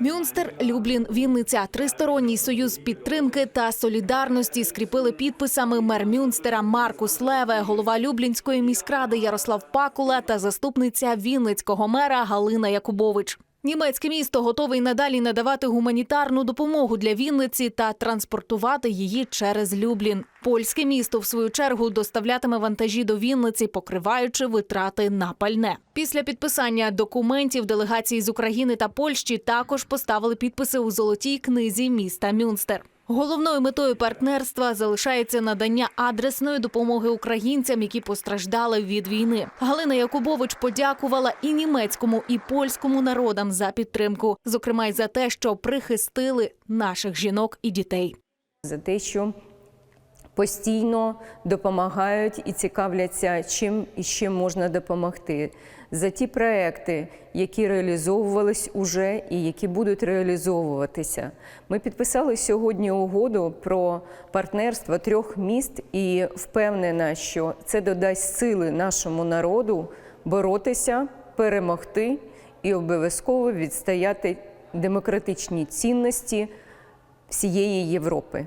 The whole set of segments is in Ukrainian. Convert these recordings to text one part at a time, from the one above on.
Мюнстер, Люблін, Вінниця, тристоронній союз підтримки та солідарності скріпили підписами мер Мюнстера Маркус Леве, голова Люблінської міськради Ярослав Пакула та заступниця Вінницького мера Галина Якубович. Німецьке місто готове й надалі надавати гуманітарну допомогу для Вінниці та транспортувати її через Люблін. Польське місто, в свою чергу, доставлятиме вантажі до Вінниці, покриваючи витрати на пальне. Після підписання документів делегації з України та Польщі також поставили підписи у золотій книзі міста Мюнстер. Головною метою партнерства залишається надання адресної допомоги українцям, які постраждали від війни. Галина Якубович подякувала і німецькому, і польському народам за підтримку, зокрема й за те, що прихистили наших жінок і дітей. за те, що постійно допомагають і цікавляться, чим і чим можна допомогти. За ті проекти, які реалізовувались уже і які будуть реалізовуватися. Ми підписали сьогодні угоду про партнерство трьох міст і впевнена, що це додасть сили нашому народу боротися, перемогти і обов'язково відстояти демократичні цінності всієї Європи.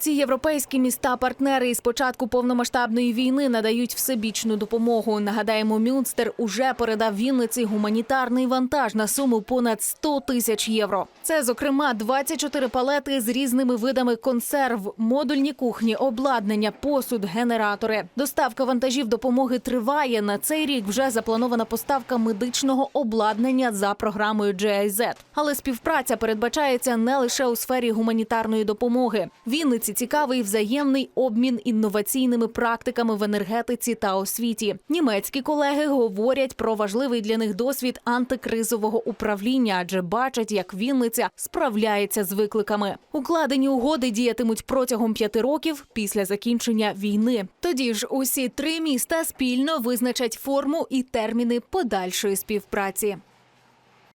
Ці європейські міста-партнери із початку повномасштабної війни надають всебічну допомогу. Нагадаємо, Мюнстер уже передав Вінниці гуманітарний вантаж на суму понад 100 тисяч євро. Це, зокрема, 24 палети з різними видами консерв, модульні кухні, обладнання, посуд, генератори. Доставка вантажів допомоги триває. На цей рік вже запланована поставка медичного обладнання за програмою GIZ. Але співпраця передбачається не лише у сфері гуманітарної допомоги. Вінниці цікавий взаємний обмін інноваційними практиками в енергетиці та освіті. Німецькі колеги говорять про важливий для них досвід антикризового управління, адже бачать, як Вінниця справляється з викликами. Укладені угоди діятимуть протягом п'яти років після закінчення війни. Тоді ж усі три міста спільно визначать форму і терміни подальшої співпраці.